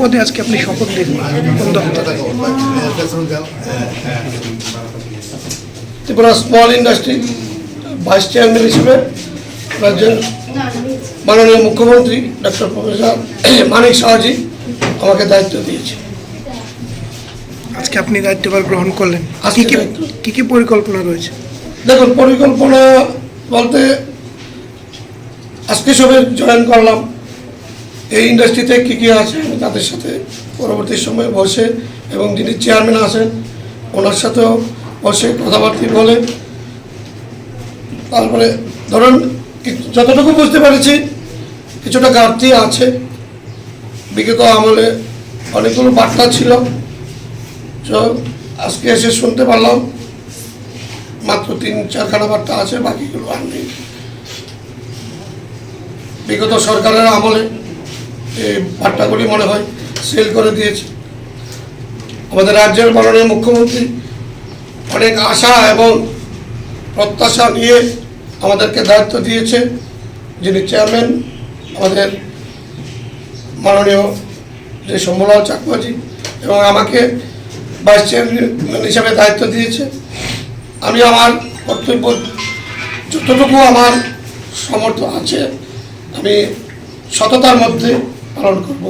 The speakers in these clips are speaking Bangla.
পদে আজকে আপনি শপথ নিলেন? Tripura small industry vice chairman হিসেবে রাজ্যের মাননীয় মুখ্যমন্ত্রী ডক্টর প্রফেসর মানিক শাহজি আমাকে দায়িত্ব দিয়েছে। আজকে আপনি দায়িত্বভার গ্রহণ করলেন। আজকে কি কি কি কি পরিকল্পনা রয়েছে? দেখুন পরিকল্পনা বলতে আজকে সবে জয়েন করলাম। এই ইন্ডাস্ট্রিতে কী কী আছে, আমি তাদের সাথে পরবর্তী সময়ে বসে এবং যিনি চেয়ারম্যান আছেন, ওনার সাথেও বসে কথাবার্তা বলে। তারপরে ধরুন যতটুকু বুঝতে পেরেছি, কিছুটা ঘাটতি আছে। বিগত আমলে অনেকগুলো বার্তা ছিল। আজকে এসে শুনতে পারলাম, মাত্র তিন, চারখানা বার্তা আছে, বাকিগুলো আর নেই। বিগত সরকারের আমলে এই বার্তাগুলি মনে হয় সেল করে দিয়েছে। আমাদের রাজ্যের মাননীয় মুখ্যমন্ত্রী অনেক আশা এবং প্রত্যাশা নিয়ে আমাদেরকে দায়িত্ব দিয়েছে। যিনি চেয়ারম্যান আমাদের মাননীয় যে শম্ভলাল চাকমাজি এবং আমাকে ভাইস চেয়ারম্যান হিসাবে দায়িত্ব দিয়েছে। আমি আমার কর্তব্য যতটুকু আমার সমর্থ আছে, আমি সততার মধ্যে পালন করব।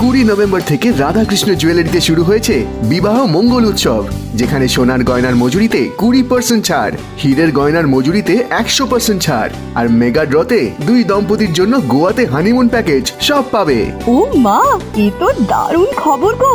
কুড়ি নভেম্বর থেকে রাধাকৃষ্ণ জুয়েলারিতে শুরু হয়েছে বিবাহ মঙ্গল উৎসব যেখানে সোনার গয়নার মজুরিতে কুড়ি পার্সেন্ট ছাড় হীরের গয়নার মজুরিতে একশো পার্সেন্ট ছাড় আর মেগা ড্রতে দুই দম্পতির জন্য গোয়াতে হানিমুন প্যাকেজ সব পাবে। ও মা এ তো দারুণ খবর গো।